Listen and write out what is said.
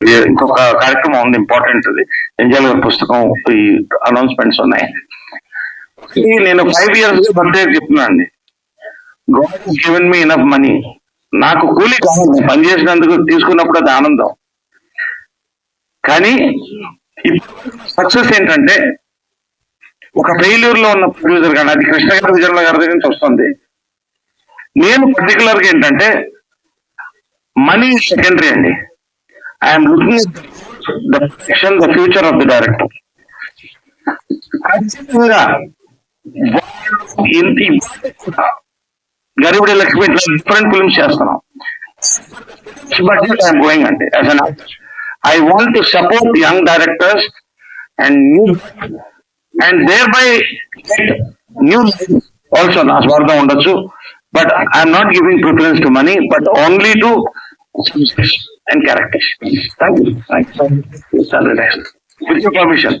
ఇంకొక కార్యక్రమం ఉంది ఇంపార్టెంట్ ఎంజల్ గారి పుస్తకం ఈ అనౌన్స్మెంట్స్ ఉన్నాయి. నేను ఫైవ్ ఇయర్స్ బర్త్డే చెప్తున్నాను అండి. Government given me enough money నాకు కూలీ కాదు. నేను పని చేసినందుకు తీసుకున్నప్పుడు అది ఆనందం. కానీ సక్సెస్ ఏంటంటే ఒక ఫెయిల్యూర్లో ఉన్న ప్రొడ్యూసర్ కానీ అది కృష్ణ గారి విజయమ్మ గారి దగ్గర నుంచి వస్తుంది. నేను పర్టికులర్గా ఏంటంటే మనీ సెకండరీ అండి. I'm looking the protection the future of the director ఖచ్చితంగా ఇంత గరీబుడి లక్ష్మి డిఫరెంట్ ఫిల్మ్స్ చేస్తున్నాం. బట్ ఐఎమ్ గోయింగ్ అంటే as an I want to support young directors and new and thereby new also నా స్వార్థం ఉండొచ్చు but I'm not giving preference to money but only to and characters thank you thank you with permission